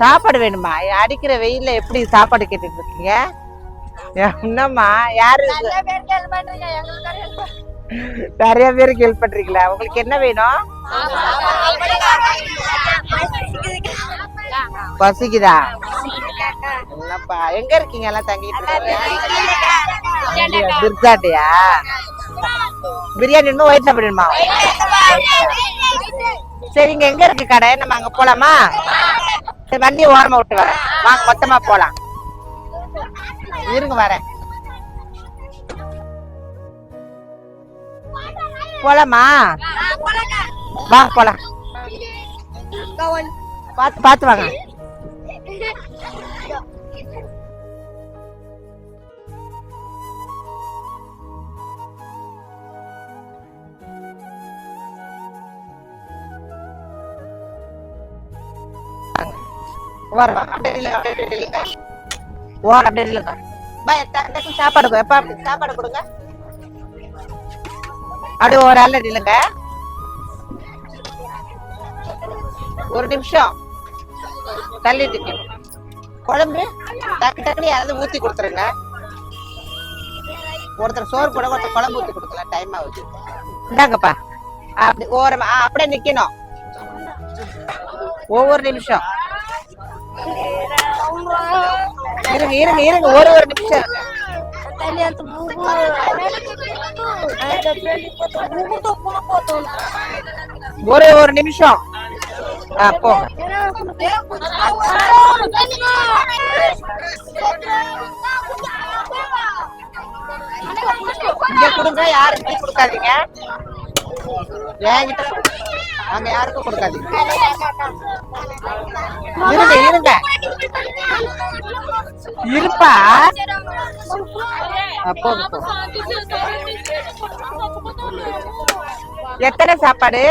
சாப்பாடு வேணுமா? அடிக்கிற வெயில்ல எப்படி சாப்பாடு கேட்டுட்டு இருக்கீங்க? என்னம்மா? யாரு? நிறைய பேருக்கு ஹெல்ப் பண்றீங்களா. உங்களுக்கு என்ன வேணும்? பசிக்குதா? என்னப்பா எங்க இருக்கீங்க எல்லாம் தங்கிட்டு இருக்கீங்க? பிரியாணி இன்னும் ஒயிட் சாப்பிடணுமா சரி இங்க எங்க இருக்கு கடை? நம்ம அங்க போலாமா? சரி வண்டியை ஓரமா விட்டு வரேன் வாங்க மொத்தமா போலாம். இருங்க வரேன். போலாமா? வாங்க போலாம். பாத்து பாத்து வாங்க. ஓர அப்படியே இல்ல. அப்படியே இல்ல சாப்பாடு கொடு. எப்பா அப்படி சாப்பாடு கொடுங்க. அப்படியே ஒரு ஆள் இல்லைங்க ஒரு நிமிஷம். தள்ளிட்டு நிக்கணும். குழம்பு டக்கு டக்குனு யாராவது ஊத்தி கொடுத்துருங்க. ஒருத்தர் சோறு போட ஒருத்தர் குழம்பு ஊற்றி கொடுக்கலாம் டைம் ஆகுது. இந்தாங்கப்பா. அப்படி ஓரமா ஆ, அப்படியே நிக்கணும். ஒவ்வொரு நிமிஷம். இருங்க இருங்க இருங்க ஒரு ஒரு நிமிஷம். ஒரு ஒரு நிமிஷம். போங்க இங்க கொடுங்க யாருக்கும் கொடுக்காதீங்க. என்கிட்ட கொடு. அங்க யாருக்கும் கொடுக்காதீங்க. இருங்க இருங்க. இருப்பா. போங்க எத்தனை சாப்பாடு?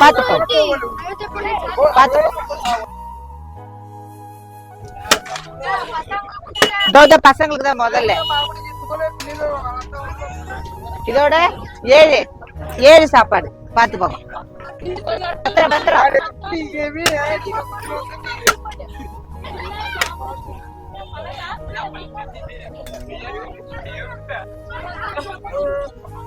பாத்து போ பாத்து போ. இதோ இதோ பசங்களுக்கு தான் முதல்ல. இதோட ஏழு ஏழு சாப்பாடு. பாத்து போங்க பத்திரம்.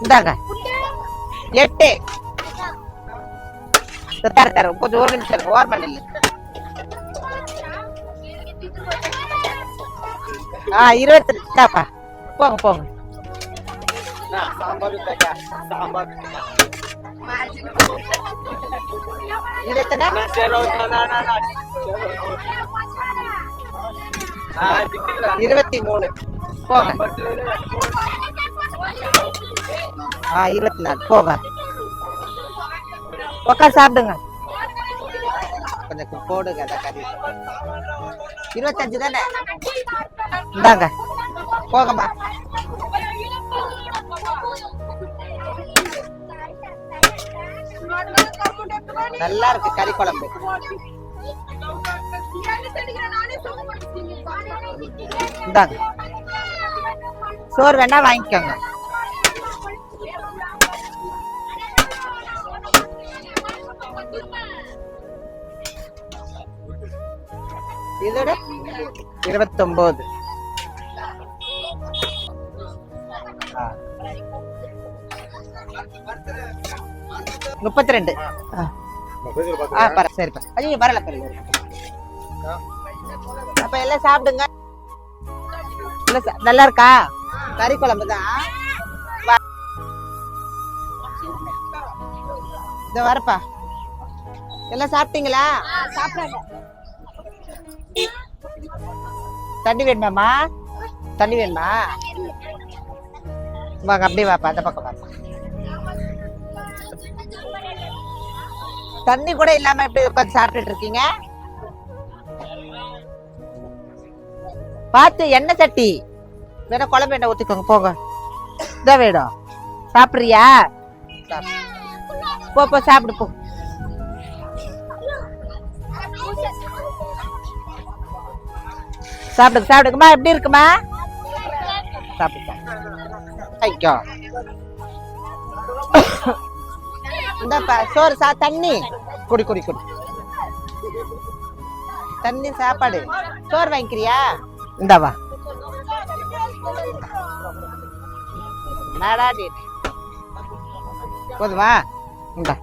இந்தாங்க. எட்டு. தர தர கொஞ்சம் ஒரு நிமிஷம் ஓர் பண்ணல ஆ இருபத்தி ரெண்டாப்பா போங்க போங்க இது இருபத்தி மூணு போங்க ஆ இருபத்தி நாலு போங்க உட்காந்து சாப்பிடுங்க கொஞ்சம் போடுங்க அந்த கறி இருபத்தஞ்சு தானே இந்தாங்க போங்கம்மா நல்லா இருக்கு கறி குழம்பு. இந்தாங்க. சோறு வேணா வாங்கிக்கோங்க. இதோட இருபத்தொன்பது முப்பத்தி ரெண்டு ஆ. பர. சரிப்பா ஐயோ வரல பரல அப்ப எல்லாம் சாப்பிடுங்க. நல்லா இருக்கா? கறி குழம்பு தான். இந்த வரப்பா. எல்லாம் சாப்பிட்டீங்களா? தண்ணி வேணுமாம்மா? தண்ணி வேணுமா? வாங்க அப்படியே வாப்பா அந்த பக்கம் வாப்பா தண்ணி கூட இல்லாம எப்படி உட்காந்து சாப்பிட்டுட்டு இருக்கீங்க? பார்த்து எண்ணெய் சட்டி வேணா குழம்பு எண்ணெய் ஊத்திக்கோங்க போங்க. இதான் வேணும் சாப்பிட்றியா? போ போ சாப்பிடு போ. சாப்பிடுங்க சாப்பிடுங்கம்மா. எப்படி இருக்குமா சாப்பிடுங்க. ஐயோ. இந்தாப்பா சோறு சா தண்ணி. குடி குடி குடி. தண்ணி சாப்பாடு. சோறு வாங்கிக்கிறியா? இந்தாவா. நாடா நீ போதுமா? இந்தா.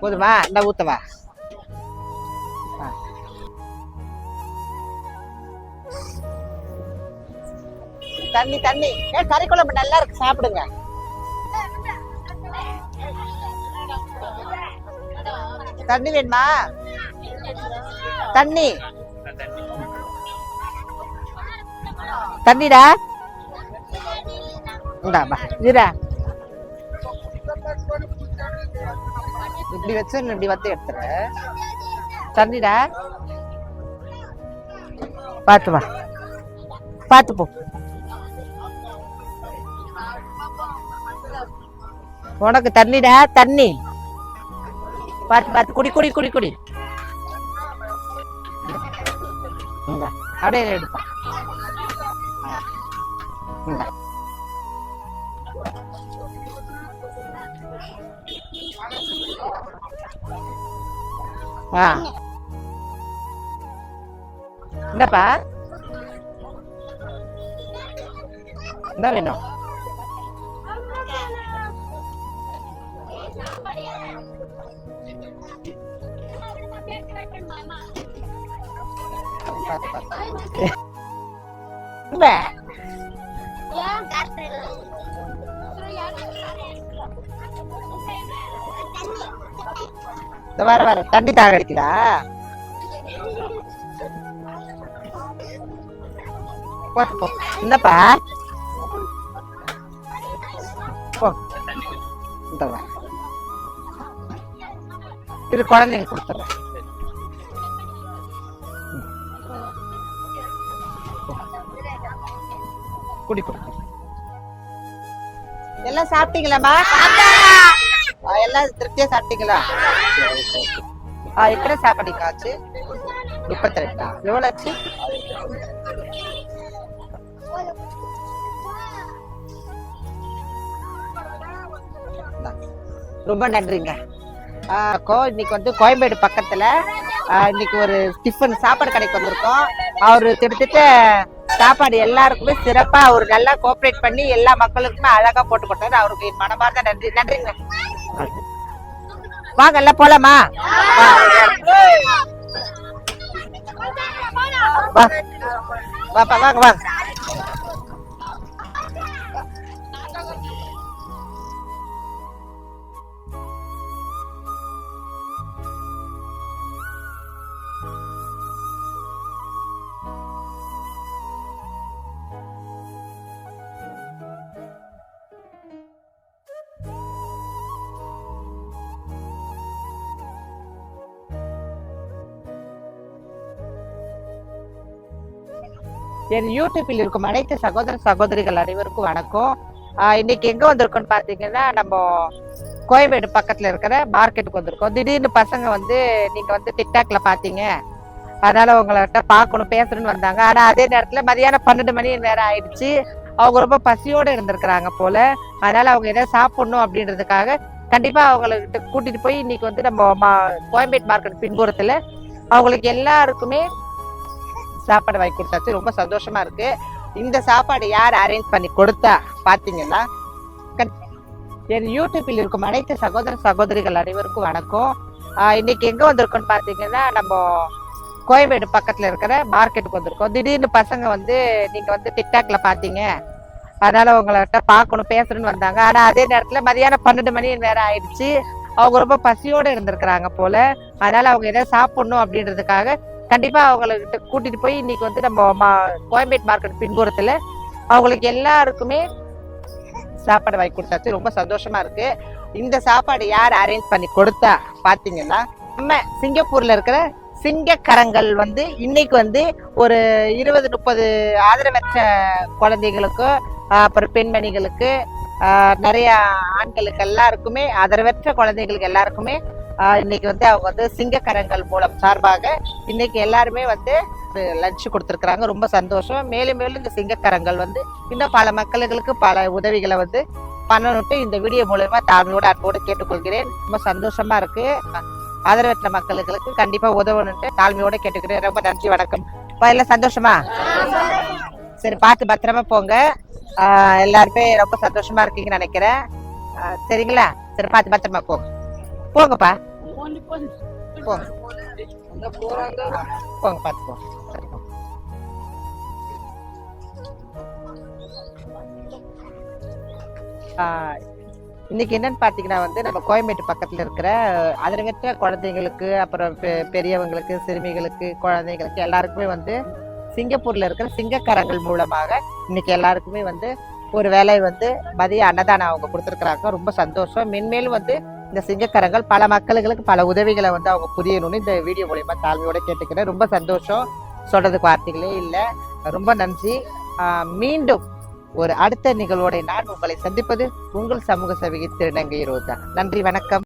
போதுமா? இந்த ஊத்தவா. தண்ணி தண்ணி. ஏ கறி குழம்பு நல்லா இருக்கு. சாப்பிடுங்க. தண்ணி வேணுமா? தண்ணி. தண்ணிடா. இந்தாப்பா இரா இப்படி வச்சு இப்படி வந்து எடுத்துற தண்ணிடா. பார்த்து வா. பார்த்து போ. உனக்கு தண்ணிடா தண்ணி. பார்த்து பார்த்து குடி குடி குடி குடி. அப்படியே எடுப்பா. ஆ. என்னப்பா என்ன வேணும். வர வர தண்ணி தாக அடிக்குதா? போ போ. என்னப்பா போ. இந்த வா இது குழந்தைங்க கொடுத்துறேன் குடி எல்லாம் சாப்பிட்டீங்களாம்மா? எல்லாம் திருப்தியா சாப்பிட்டீங்களா? ஆ எத்தனை சாப்பாடுங்க ஆச்சு? முப்பத்தி ரெண்டா எவ்வளவு ஆச்சு? ரொம்ப நன்றிங்க. கோ இன்னைக்கு வந்து கோயம்பேடு பக்கத்துல இன்னைக்கு ஒரு டிஃபன் சாப்பாடு கடைக்கு வந்திருக்கோம். அவரு திட்டத்திட்ட சாப்பாடு எல்லாருக்குமே சிறப்பா அவர் நல்லா கோஆப்ரேட் பண்ணி எல்லா மக்களுக்குமே அழகா போட்டு கொடுத்தாரு. அவருக்கு என் மனமார்ந்த நன்றி. நன்றிங்க. வாங்க எல்லாம் போலாமா? வாப்பா வாங்க வாங்க என் யூடியூப்பில் இருக்கும் அனைத்து சகோதர சகோதரிகள் அனைவருக்கும் வணக்கம். இன்னைக்கு எங்க வந்திருக்கோம்னு பார்த்தீங்கன்னா நம்ம கோயம்பேடு பக்கத்தில் இருக்கிற மார்க்கெட்டுக்கு வந்திருக்கோம். திடீர்னு பசங்க வந்து நீங்க வந்து டிக்டாக்ல பாத்தீங்க அதனால உங்கள்கிட்ட பார்க்கணும் பேசணும்னு வந்தாங்க. ஆனால் அதே நேரத்தில் மதியானம் பன்னெண்டு மணி நேரம் ஆயிடுச்சு. அவங்க ரொம்ப பசியோடு இருந்திருக்கிறாங்க போல. அதனால அவங்க எதாவது சாப்பிடணும் அப்படின்றதுக்காக கண்டிப்பாக அவங்கள்ட்ட கூட்டிட்டு போய் இன்னைக்கு வந்து நம்ம மா- கோயம்பேடு மார்க்கெட் பின்புறத்தில் அவங்களுக்கு எல்லாருக்குமே சாப்பாடு வாங்கி கொடுத்தாச்சு. ரொம்ப சந்தோஷமா இருக்கு. இந்த சாப்பாடு யார் அரேஞ்ச் பண்ணி கொடுத்தா பார்த்தீங்கன்னா என் யூடியூப்பில் இருக்கும் அனைத்து சகோதர சகோதரிகள் அனைவருக்கும் வணக்கம். ஆஹ் இன்னைக்கு எங்கே வந்திருக்கோம்னு பார்த்தீங்கன்னா நம்ம கோயம்பேடு பக்கத்தில் இருக்கிற மார்க்கெட்டுக்கு வந்திருக்கோம். திடீர்னு பசங்க வந்து நீங்கள் வந்து டிக்டாக்ல பார்த்தீங்க அதனால உங்கள்கிட்ட பார்க்கணும் பேசணும்னு வந்தாங்க. ஆனால் அதே நேரத்தில் மதியானம் பன்னெண்டு மணி நேரம் ஆயிடுச்சு. அவங்க ரொம்ப பசியோடு இருந்திருக்கிறாங்க போல. அதனால அவங்க எதாவது சாப்பிடணும் அப்படின்றதுக்காக கண்டிப்பா அவங்கள்ட்ட கூட்டிட்டு போய் இன்னைக்கு வந்து நம்ம மா- மார்க்கெட் பின்புறத்துல அவங்களுக்கு எல்லாருக்குமே சாப்பாடு வாங்கி கொடுத்தாச்சு. ரொம்ப சந்தோஷமா இருக்கு. இந்த சாப்பாடு யார் அரேஞ்ச் பண்ணி கொடுத்தா பாத்தீங்கன்னா நம்ம சிங்கப்பூர்ல இருக்கிற சிங்கக்கரங்கள் வந்து இன்னைக்கு வந்து ஒரு இருபது முப்பது ஆதரவற்ற குழந்தைகளுக்கும் அப்புறம் பெண்மணிகளுக்கு நிறைய ஆண்களுக்கு எல்லாருக்குமே ஆதரவற்ற குழந்தைகளுக்கு எல்லாருக்குமே இன்னைக்கு வந்து அவங்க வந்து சிங்கக்கரங்கள் மூலம் சார்பாக இன்னைக்கு எல்லாருமே வந்து லஞ்ச் கொடுத்துருக்குறாங்க. ரொம்ப சந்தோஷம். மேலும் மேலும் இந்த சிங்கக்கரங்கள் வந்து இன்னும் பல மக்களுக்கு பல உதவிகளை வந்து பண்ணணுட்டு இந்த வீடியோ மூலயமா தாழ்மையோட அன்போடு கேட்டுக்கொள்கிறேன். ரொம்ப சந்தோஷமா இருக்கு. ஆதரவற்ற மக்களுக்கு கண்டிப்பா உதவணுட்டு தாழ்மையோட கேட்டுக்கிறேன். ரொம்ப நன்றி வணக்கம். எல்லாம் சந்தோஷமா? சரி பார்த்து பத்திரமா போங்க. எல்லாருமே ரொம்ப சந்தோஷமா இருக்கீங்கன்னு நினைக்கிறேன். சரிங்களா? சரி பார்த்து பத்திரமா போங்க போங்கப்பா போங்க. போங்க பார்த்து போங்க சரி, போங்க. இன்னைக்கு என்னன்னு பாத்தீங்கன்னா வந்து நம்ம கோயம்பேட்டு பக்கத்துல இருக்கிற அதிரவற்ற குழந்தைங்களுக்கு அப்புறம் பெரியவங்களுக்கு சிறுமிகளுக்கு குழந்தைங்களுக்கு எல்லாருக்குமே வந்து சிங்கப்பூர்ல இருக்கிற சிங்கக்கரங்கள் மூலமாக இன்னைக்கு எல்லாருக்குமே வந்து ஒரு வேலை வந்து மதிய அன்னதானம் அவங்க கொடுத்துருக்குறாங்க. ரொம்ப சந்தோஷம். மென்மேலும் வந்து இந்த சிங்கக்கரங்கள் பல மக்களுக்கு பல உதவிகளை வந்து அவங்க புரியணும்னு இந்த வீடியோ மூலயமா தாழ்மையோட கேட்டுக்கிறேன். ரொம்ப சந்தோஷம். சொல்றதுக்கு வார்த்தைகளே இல்லை. ரொம்ப நன்றி. ஆஹ் மீண்டும் ஒரு அடுத்த நிகழ்வோட நான் உங்களை சந்திப்பது உங்கள் சமூக சேவகி திருநங்கை ரோஜா நன்றி வணக்கம்.